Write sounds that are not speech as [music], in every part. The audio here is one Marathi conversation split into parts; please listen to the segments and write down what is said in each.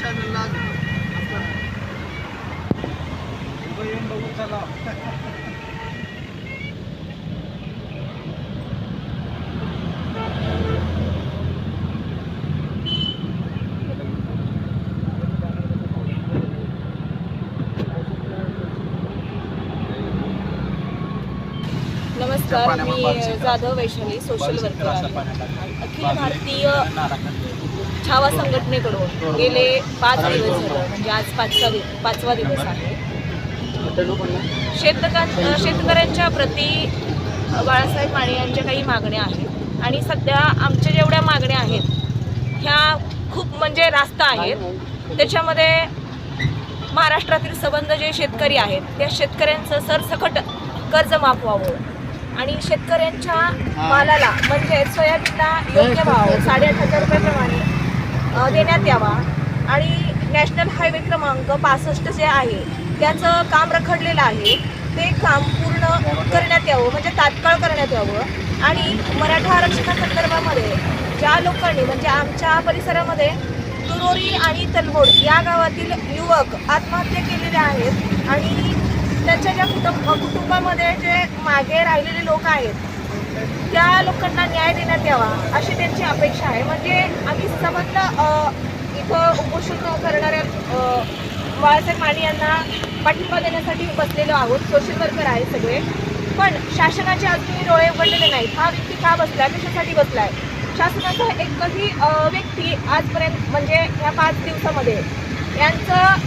चॅनलला आपण. चला. [laughs] नमस्कार मी जाधव वैशाली सोशल वर्कर आहे. अखिल भारतीय छावा संघटनेकडून गेले पाच दिवस झालं म्हणजे आज पाचवा दिव पाचवा दिवस आहे. शेतका शेतकऱ्यांच्या प्रती बाळासाहेब माने यांच्या काही मागण्या आहेत. आणि सध्या आमच्या जेवढ्या मागण्या आहेत ह्या खूप म्हणजे रास्त आहेत. त्याच्यामध्ये महाराष्ट्रातील संबंध जे शेतकरी आहेत त्या शेतकऱ्यांचं सरसकट कर्ज माफ व्हावं. आणि शेतकऱ्यांच्या मालाला म्हणजे सोयाबीनला योग्य भाव साडेआठ हजार रुपयाप्रमाणे देण्यात यावा. आणि नॅशनल हायवे क्रमांक पासष्ट जे आहे त्याचं काम रखडलेलं आहे. ते काम पूर्ण करण्यात यावं म्हणजे तात्काळ करण्यात यावं. आणि मराठा आरक्षणासंदर्भामध्ये ज्या लोकांनी म्हणजे आमच्या परिसरामध्ये तुरोरी आणि तलवोड या गावातील युवक आत्महत्या केलेले आहेत. आणि त्यांच्या ज्या कुटुंब कुटुंबामध्ये जे मागे राहिलेले लोक आहेत त्या लोकांना न्याय देण्यात यावा अशी त्यांची अपेक्षा आहे. म्हणजे आम्ही समजलं इथं उपोषण करणाऱ्या बाळासाहेब माने यांना पाठिंबा देण्यासाठी बसलेलो आहोत. सोशल वर्कर आहे सगळे. पण शासनाचे अजूनही डोळे उघडलेले नाहीत. हा व्यक्ती का बसलाय कशासाठी बसलाय? शासनाचा एकही व्यक्ती आजपर्यंत म्हणजे ह्या पाच दिवसामध्ये यांचं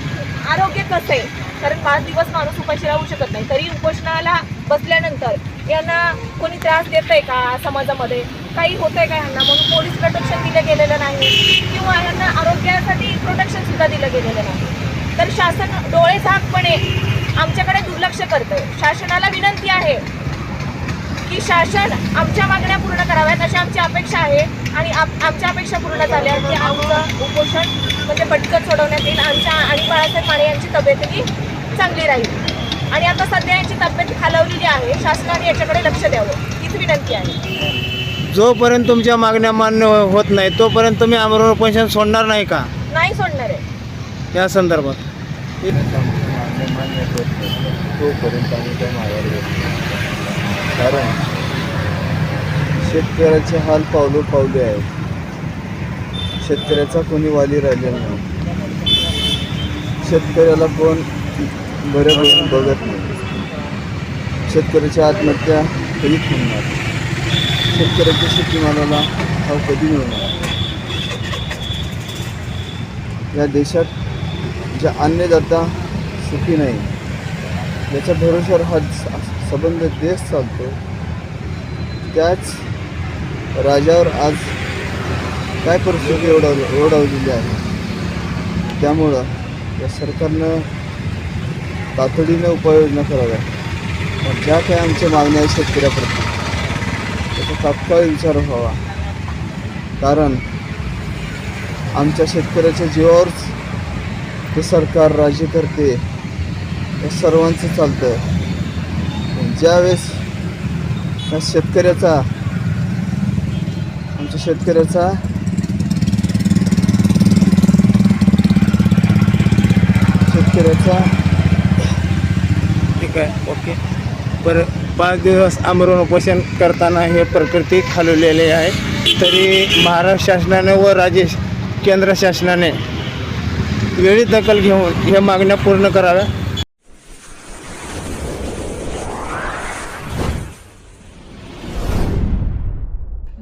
आरोग्य कसे? कारण पाच दिवस माणूस उपाशी राहू शकत नाही. तरी उपोषणाला बसल्यानंतर यांना कोणी त्रास देत आहे का समाजामध्ये? काही होत आहे का यांना? म्हणून पोलीस प्रोटेक्शन दिलं गेलेलं नाही. किंवा यांना आरोग्यासाठी प्रोटेक्शन सुद्धा दिलं गेलेलं नाही. तर शासन डोळे झाकपणे आमच्याकडे दुर्लक्ष करतं शासनाला विनंती आहे की शासन आमच्या मागण्या पूर्ण कराव्यात अशी आमची अपेक्षा आहे. आणि आप- आमच्या अपेक्षा पूर्ण झाल्या की आमचं उपोषण म्हणजे पटकन सोडवण्यात येईल. आमच्या आणि बाळासाहेब माने यांची तब्येतही चांगली राहील. आणि आता सध्या यांची तब्येत खालवलेली आहे. शासनाने याच्याकडे लक्ष द्यावं. हीच विनंती आहे. जोपर्यंत तुमच्या मागण्या मान्य होत नाही तोपर्यंत तुम्ही आमरण पेन्शन सोडणार नाही का? नाही सोडणार आहे. या संदर्भात. तोपर्यंत आम्ही काय माघार घेत नाही. कारण शेतकऱ्याचे हाल पावलो पावले आहेत. शेतकऱ्याचा कोणी वाली राहिलेला नाही. शेतकऱ्याला कोण बरे बसून बघत नाही. शेतकऱ्याची आत्महत्या कधी थांबणार? शेतकऱ्याच्या शेतीमालाला भाव कधी मिळणार? या देशात ज्या अन्नदाता सुखी नाही याच्या भरोश्यावर हा स- संबंध देश चालतो त्याच राजावर आज काय परिस्थिती ओढावली ओढावलेली आहे? त्यामुळं या सरकारनं तातडीनं उपाययोजना कराव्या. पण ज्या काही आमच्या मागण्या आहेत शेतकऱ्याप्रती त्याचा तात्काळ विचार व्हावा. कारण आमच्या शेतकऱ्याच्या जीवावरच ते सरकार राज्य करते या सर्वांचं चालतं. ज्यावेळेस त्या शेतकऱ्याचा आमच्या शेतकऱ्याचा शेतकऱ्याचा ठीक आहे ओके. बरं पाच दिवस आमरण उपोषण करताना हे प्रकृती खालवलेले आहे. तरी महाराष्ट्र शासनाने व राज्य केंद्र शासनाने वेळी दखल घेऊन ह्या मागण्या पूर्ण कराव्या.